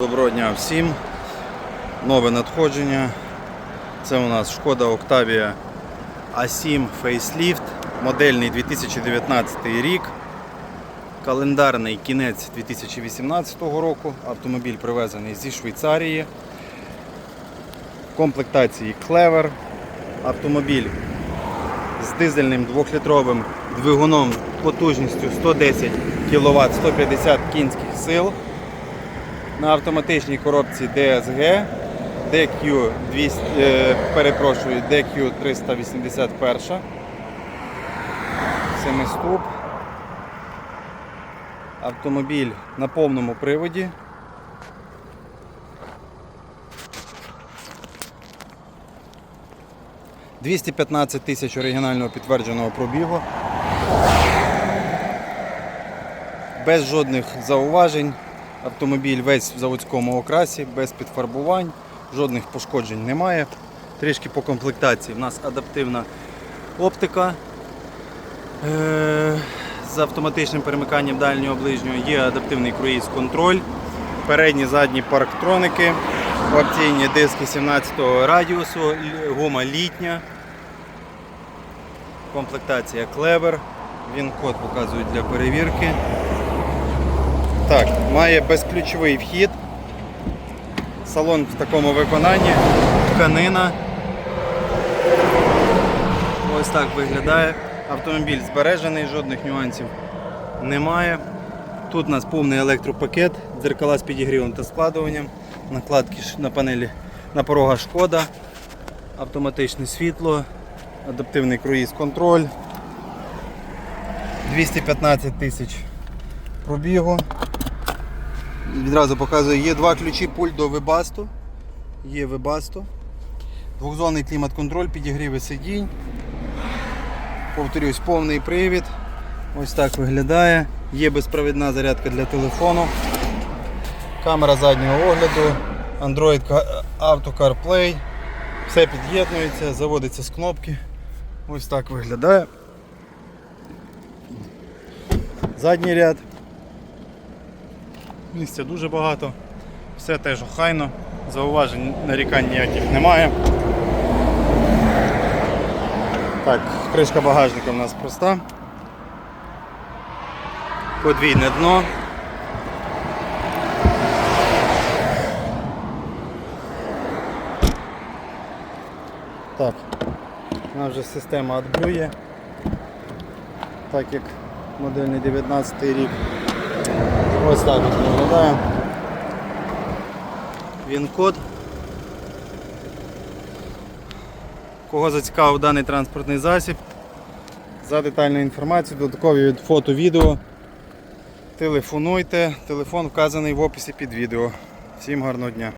Доброго дня всім. Нове надходження. Це у нас Шкода Octavia A7 Facelift, модельний 2019 рік. Календарний кінець 2018 року. Автомобіль привезений зі Швейцарії. Комплектації Clever. Автомобіль з дизельним 2-літровим двигуном потужністю 110 кВт 150 кінських сил на автоматичній коробці DSG DQ 200, е, перепрошую, DQ 381. Семиступ. Автомобіль на повному приводі. «215 тисяч оригінального підтвердженого пробігу. Без жодних зауважень. Автомобіль весь в заводському окрасі, без підфарбувань, жодних пошкоджень немає. Трішки по комплектації. У нас адаптивна оптика е- з автоматичним перемиканням дальнього ближнього, є адаптивний круїз-контроль, передні задні парктроники, опційні диски 17-го радіусу, гума літня, комплектація Clever, він код показують для перевірки. Так, має безключовий вхід. Салон в такому виконанні. Тканина. Ось так виглядає. Автомобіль збережений, жодних нюансів немає. Тут у нас повний електропакет, дзеркала з підігрівом та складуванням, накладки на панелі на порога шкода, автоматичне світло, адаптивний круїз-контроль. 215 тисяч пробігу. Відразу показую, є два ключі пульт до Webasto. Є Webasto. Двохзонний клімат-контроль, підігріви сидінь. Повторюсь, повний привід. Ось так виглядає. Є безпровідна зарядка для телефону. Камера заднього огляду, Android Auto CarPlay. Все під'єднується, заводиться з кнопки. Ось так виглядає. Задній ряд. Місця дуже багато, все теж охайно, зауважень нарікань ніяких немає. Так, кришка багажника у нас проста. Подвійне дно. Так, у нас вже система AdBlue, так як модельний 19 рік. Ось так от виглядає. Він код. Кого зацікавив даний транспортний засіб. За детальну інформацію, додаткові від фото, відео. Телефонуйте, телефон вказаний в описі під відео. Всім гарного дня.